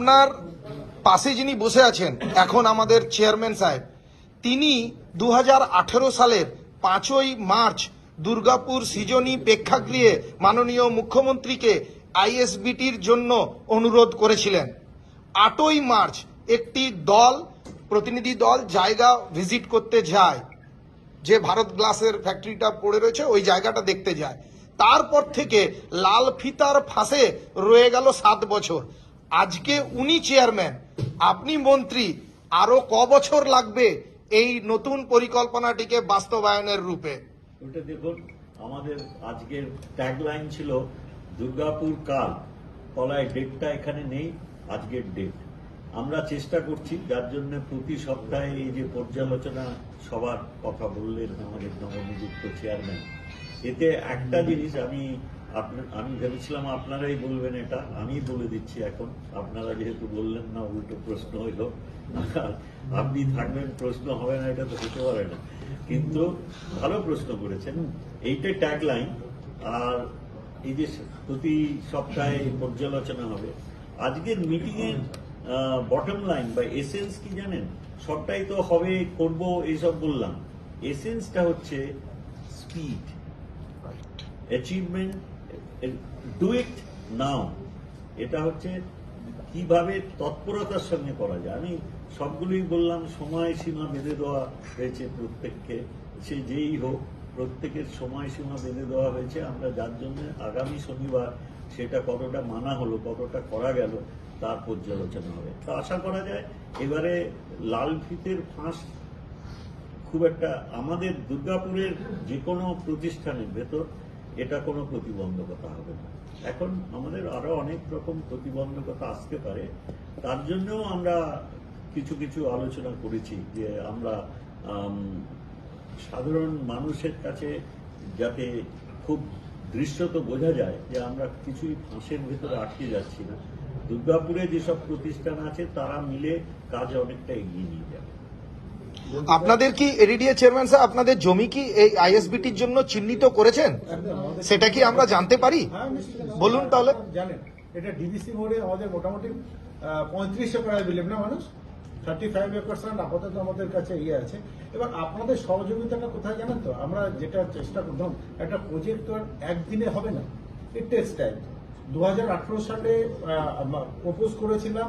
আপনার পাশে যিনি বসে আছেন, এখন আমাদের চেয়ারম্যান সাহেব, তিনি দু হাজার আঠারো সালের পাঁচই মার্চ দুর্গাপুর সৃজনী প্রেক্ষাগৃহে মাননীয় মুখ্যমন্ত্রীকে আইএসবিটির জন্য অনুরোধ করেছিলেন। আটই মার্চ একটি দল, প্রতিনিধি দল জায়গা ভিজিট করতে যায়। যে ভারত গ্লাসের ফ্যাক্টরিটা পড়ে রয়েছে, ওই জায়গাটা দেখতে যায়। তারপর থেকে লাল ফিতার ফাঁসে রয়ে গেল সাত বছর। আজকে উনি চেয়ারম্যান, আপনি মন্ত্রী, আরও ক বছর লাগবে এই নতুন পরিকল্পনাটিকে বাস্তবায়নের রূপে। ওটা দেখুন, আমাদের আজকের ট্যাগলাইন ছিল, দুর্গাপুর কাল। কলায় ডেটটা এখানে নেই, আজকের ডেট আমরা চেষ্টা করছি, যার জন্য প্রতি সপ্তাহে এই যে পর্যালোচনা সবার কথা বললেন আমাদের নবনিযুক্ত চেয়ারম্যান। এতে একটা জিনিস আমি আমি ভেবেছিলাম আপনারাই বলবেন এটা আমি বলে দিচ্ছি এখন। আপনারা যেহেতু বললেন না উল্টো প্রশ্ন হইল আপনি থাকবেন প্রশ্ন হবে না এটা তো হতে পারে না। কিন্তু ভালো প্রশ্ন করেছেন। এইটা ট্যাগলাইন আর এই যে প্রতি সপ্তাহে পর্যালোচনা হবে। আজকের মিটিং এর বটম লাইন বা এসেন্স কি জানেন? সবটাই তো হবে করব এইসব বললাম। এসেন্সটা হচ্ছে speed achievement do it now এটা হচ্ছে কীভাবে তৎপরতার সঙ্গে করা যায়। আমি সবগুলোই বললাম, সময় সীমা বেঁধে দেওয়া হয়েছে প্রত্যেককে। সে যেই হোক, প্রত্যেকের সময়সীমা বেঁধে দেওয়া হয়েছে। আমরা যার জন্য আগামী শনিবার সেটা কতটা মানা হলো, কতটা করা গেল, তার পর্যালোচনা হবে। তো আশা করা যায়, এবারে লাল ফিতের ফাঁস খুব একটা আমাদের দুর্গাপুরের যে কোনো প্রতিষ্ঠানের ভেতর এটা কোনো প্রতিবন্ধকতা হবে না। এখন আমাদের আরও অনেক রকম প্রতিবন্ধকতা আসতে পারে। তার জন্যও আমরা কিছু কিছু আলোচনা করেছি যে আমরা সাধারণ মানুষের কাছে যাতে খুব দৃশ্যত বোঝা যায় যে আমরা কিছুই ফাঁসের ভেতরে আটকে যাচ্ছি না। দুর্গাপুরে যেসব প্রতিষ্ঠান আছে, তারা মিলে কাজ অনেকটা এগিয়ে নিয়ে যাবে। আপনাদের কি এডিডিএ চেয়ারম্যান সাহেব আপনাদের জমি কি এই আইএসবিটির জন্য চিহ্নিত করেছেন? সেটা কি আমরা জানতে পারি? হ্যাঁ। বলুন তাহলে। জানেন এটা ডিবিসি মোড়ে আমাদের মোটামুটি পঁয়ত্রিশ একর বিলিভ না মানুষ? থার্টি ফাইভ একর আপাতত আমাদের কাছে ইয়ে আছে। এবার আপনাদের সহযোগিতাটা কোথায় জানেন তো? আমরা যেটা চেষ্টা করতাম একটা প্রজেক্ট তো আর একদিনে হবে না। ইট টেক্স টাইম দু সালে প্রপোজ করেছিলাম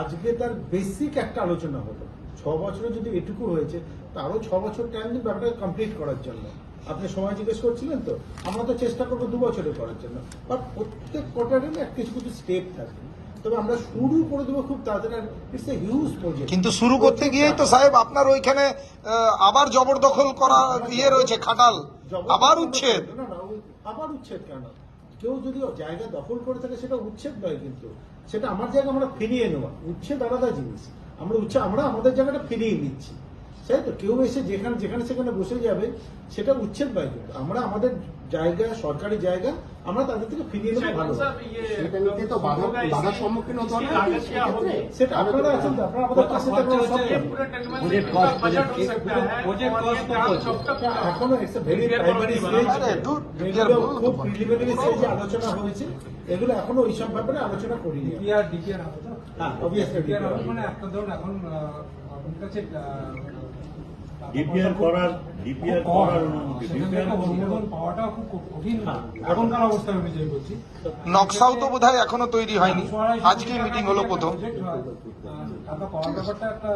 আজকে তার বেসিক একটা আলোচনা হলো। ছ বছরে যদি এটুকু হয়েছে তারও ছ বছর টাইম দিন ব্যাপারটা কমপ্লিট করার জন্য। আপনি সময় জিজ্ঞেস করছিলেন তো? আমরা তো চেষ্টা করব দু বছরে করার জন্য। বাট প্রত্যেক কোয়ার্টারে না কিছু কিছু স্টেপ থাকে। তবে আমরা শুরু করে দেবো খুব তাড়াতাড়ি। ইটস এ হিউজ প্রজেক্ট কিন্তু শুরু করতে গিয়েই তো সাহেব আপনার ওইখানে আবার জবরদখল করা ইয়ে রয়েছে খাটাল। আবার উচ্ছেদ। আবার উচ্ছেদ কেন? কেউ যদি জায়গা দখল করে থাকে, সেটা উচ্ছেদ নয় কিন্তু। সেটা আমার জায়গা আমরা ফিরিয়ে নেওয়া। উচ্ছেদ আলাদা জিনিস। আমরা উচ্ছে আমরা আমাদের জায়গাটা ফিরিয়ে নিচ্ছি। তাই তো? কেউ এসে যেখানে যেখানে সেখানে বসে যাবে, সেটা উচ্ছেদ নয় কিন্তু। আমরা আমাদের জায়গা সরকারি জায়গা আমরা তাদের থেকে ফিরিয়ে নেব ভালো সেটা নিতে তো বাধা বাধার সম্মুখীন হতে হবে। সেটা আপনারা আছেন আপনারা আমাদের পাশে এখনও ইটস ভেরি প্রাইমারি স্টেজ আরে, dude, এগুলো DPR বলুন তো খুব প্রিলিমিনারি স্টেজে আলোচনা হয়েছে। এগুলো এখনও ওইসব ব্যাপারে আলোচনা করিনি। আমরা। ডিপিআর ডিপিআর হ্যাঁ, ডিপিআর মানে একটা ধরুন এখন আপনার কাছে ডিপিআর করার ডিপিআর করার অনুমতি ডিপিআর অনুমোদন পাওয়াটাও খুব কঠিন। এখনকার অবস্থা অনুযায়ী বলছি নকশাও তো বোধহয় এখনও তৈরি হয়নি। আজকে মিটিং হলো প্রথম। একটা